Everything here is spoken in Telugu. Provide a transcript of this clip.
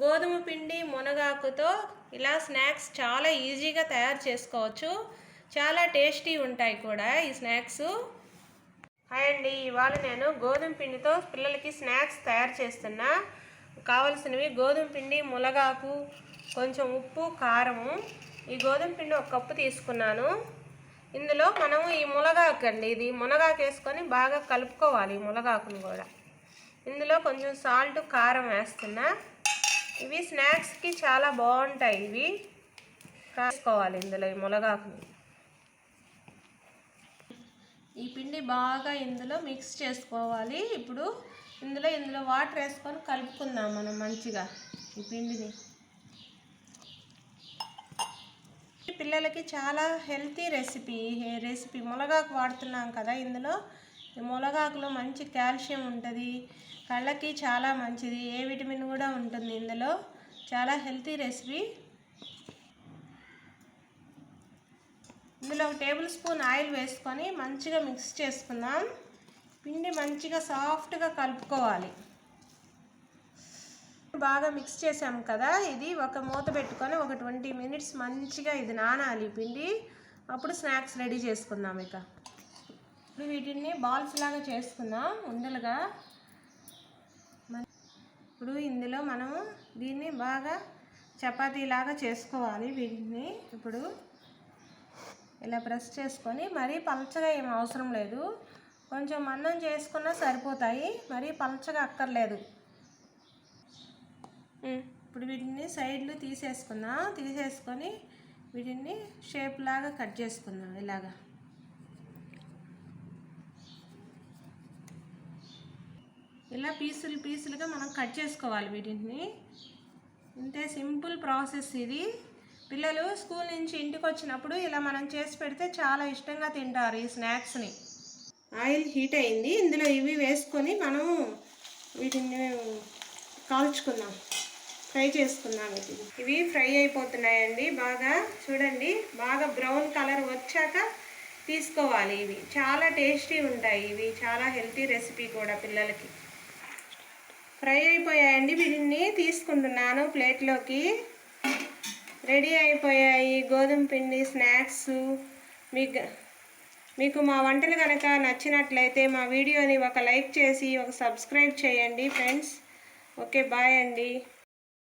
గోధుమ పిండి మునగాకుతో ఇలా స్నాక్స్ చాలా ఈజీగా తయారు చేసుకోవచ్చు. చాలా టేస్టీ ఉంటాయి కూడా ఈ స్నాక్స్. హాయ్ అండి ఇవాళ నేను గోధుమ పిండితో పిల్లలకి స్నాక్స్ తయారు చేస్తున్నా. కావలసినవి గోధుమ పిండి మునగాకు కొంచెం ఉప్పు కారము. ఈ గోధుమ పిండి ఒక కప్పు తీసుకున్నాను. ఇందులో మనము ఈ మునగాకు అండి ఇది మునగాకు వేసుకొని బాగా కలుపుకోవాలి ఈ మునగాకును కూడా. ఇందులో కొంచెం సాల్ట్ కారం వేస్తున్నా. ఇవి స్నాక్స్కి చాలా బాగుంటాయి. ఇవి కాసుకోవాలి ఇందులో ఈ మునగాకుని. ఈ పిండి బాగా ఇందులో మిక్స్ చేసుకోవాలి. ఇప్పుడు ఇందులో ఇందులో వాటర్ వేసుకొని కలుపుకుందాం మనం మంచిగా ఈ పిండిని. పిల్లలకి చాలా హెల్తీ రెసిపీ రెసిపీ మునగాకు వాడుతున్నాం కదా ఇందులో. మునగాకులో మంచి కాల్షియం ఉంటుంది. కళ్ళకి చాలా మంచిది. ఏ విటమిన్ కూడా ఉంటుంది ఇందులో. చాలా హెల్తీ రెసిపీ. ఇందులో ఒక టేబుల్ స్పూన్ ఆయిల్ వేసుకొని మంచిగా మిక్స్ చేసుకుందాం. పిండి మంచిగా సాఫ్ట్గా కలుపుకోవాలి. బాగా మిక్స్ చేసాం కదా. ఇది ఒక మూత పెట్టుకొని ఒక ట్వంటీ మినిట్స్ మంచిగా ఇది నానాలి పిండి. అప్పుడు స్నాక్స్ రెడీ చేసుకుందాం ఇక. ఇప్పుడు వీటిని బాల్స్ లాగా చేసుకుందాం ఉండలుగా. ఇప్పుడు ఇందులో మనము దీన్ని బాగా చపాతీలాగా చేసుకోవాలి వీటిని. ఇప్పుడు ఇలా ప్రెస్ చేసుకొని మరీ పలచగా ఏం అవసరం లేదు. కొంచెం అన్నం చేసుకున్నా సరిపోతాయి మరీ పలచగా అక్కర్లేదు. ఇప్పుడు వీటిని సైడ్లు తీసేసుకుందాం. తీసేసుకొని వీటిని షేప్ లాగా కట్ చేసుకుందాం ఇలాగా. ఇలా పీసులు పీసులుగా మనం కట్ చేసుకోవాలి వీటిని. ఇంతే సింపుల్ ప్రాసెస్ ఇది. పిల్లలు స్కూల్ నుంచి ఇంటికి వచ్చినప్పుడు ఇలా మనం చేసి పెడితే చాలా ఇష్టంగా తింటారు ఈ స్నాక్స్ని. ఆయిల్ హీట్ అయింది. ఇందులో ఇవి వేసుకొని మనం వీటిని కాల్చుకుందాం. ఫ్రై చేసుకుందాం వీటిని. ఇవి ఫ్రై అయిపోతున్నాయండి. బాగా చూడండి. బాగా బ్రౌన్ కలర్ వచ్చాక తీసుకోవాలి ఇవి. చాలా టేస్టీ ఉంటాయి ఇవి. చాలా హెల్తీ రెసిపీ కూడా పిల్లలకి. ఫ్రై అయిపోయాయండి. వీటిని తీసుకుంటున్నాను ప్లేట్లోకి. రెడీ అయిపోయాయి గోధుమ పిండి స్నాక్స్. మీకు మీకు మా వంటలు కనుక నచ్చినట్లయితే మా వీడియోని ఒక లైక్ చేసి ఒక సబ్స్క్రైబ్ చేయండి ఫ్రెండ్స్. ఓకే బాయ్ అండి.